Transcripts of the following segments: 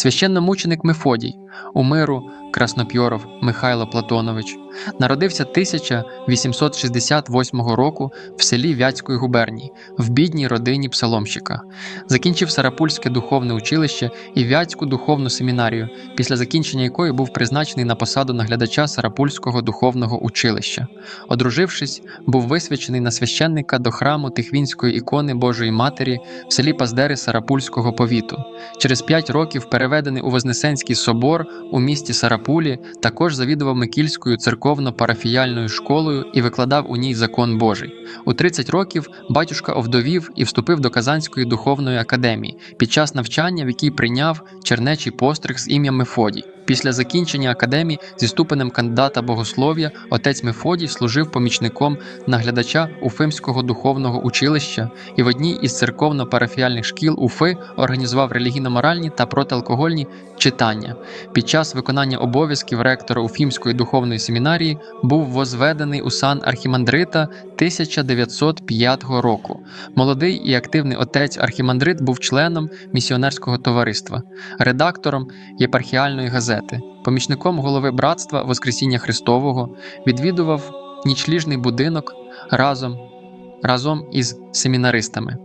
священномученик Мефодій, у миру Краснопьоров Михайло Платонович, народився 1868 року в селі Вятської губернії, в бідній родині псаломщика. Закінчив Сарапульське духовне училище і Вятську духовну семінарію, після закінчення якої був призначений на посаду наглядача Сарапульського духовного училища. Одружившись, був висвячений на священника до храму Тихвінської ікони Божої Матері в селі Паздери Сарапульського повіту. Через п'ять років переведений у Вознесенський собор у місті Сарапулі, також завідував Микільською церковно-парафіяльною школою і викладав у ній закон Божий. У 30 років батюшка овдовів і вступив до Казанської духовної академії під час навчання, в якій прийняв чернечий постриг з ім'ям Мефодій. Після закінчення академії зі ступенем кандидата богослов'я отець Мефодій служив помічником наглядача Уфимського духовного училища і в одній із церковно-парафіальних шкіл Уфи організував релігійно-моральні та протиалкогольні читання. Під час виконання обов'язків ректора Уфімської духовної семінарії був возведений у сан архімандрита 1905 року. Молодий і активний отець архімандрит був членом місіонерського товариства, редактором єпархіальної газети, помічником голови братства Воскресіння Христового, відвідував нічліжний будинок разом, разом із семінаристами.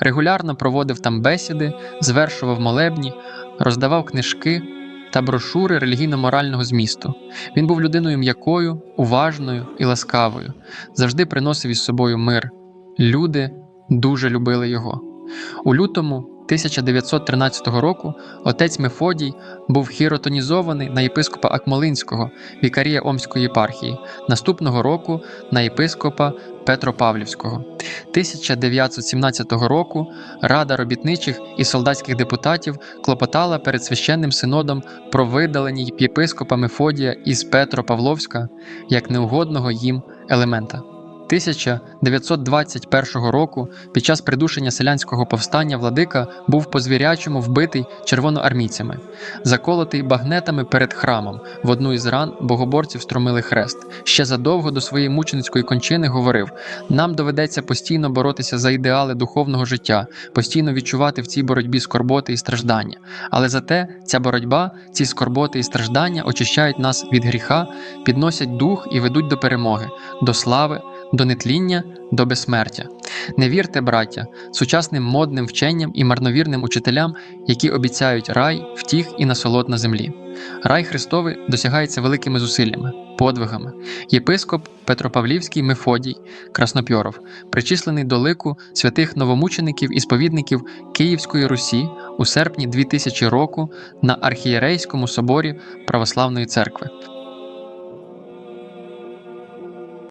Регулярно проводив там бесіди, звершував молебні, роздавав книжки та брошури релігійно-морального змісту. Він був людиною м'якою, уважною і ласкавою, завжди приносив із собою мир. Люди дуже любили його. У лютому 1913 року отець Мефодій був хіротонізований на єпископа Акмолинського, вікарія Омської єпархії, наступного року на єпископа Петропавлівського. 1917 року Рада робітничих і солдатських депутатів клопотала перед священним синодом про видалення єпископа Мефодія із Петропавловська як неугодного їм елемента. 1921 року під час придушення селянського повстання владика був по звірячому вбитий червоноармійцями, заколотий багнетами перед храмом. В одну із ран богоборців струмили хрест. Ще задовго до своєї мученицької кончини говорив: нам доведеться постійно боротися за ідеали духовного життя, постійно відчувати в цій боротьбі скорботи і страждання. Але зате ця боротьба, ці скорботи і страждання очищають нас від гріха, підносять дух і ведуть до перемоги, до слави до нетління, до безсмертя. Не вірте, браття, сучасним модним вченням і марновірним учителям, які обіцяють рай, втіх і насолод на землі. Рай Христовий досягається великими зусиллями, подвигами. Єпископ Петропавлівський Мефодій Краснопьоров, причислений до лику святих новомучеників і сповідників Київської Русі у серпні 2000 року на архієрейському соборі Православної церкви.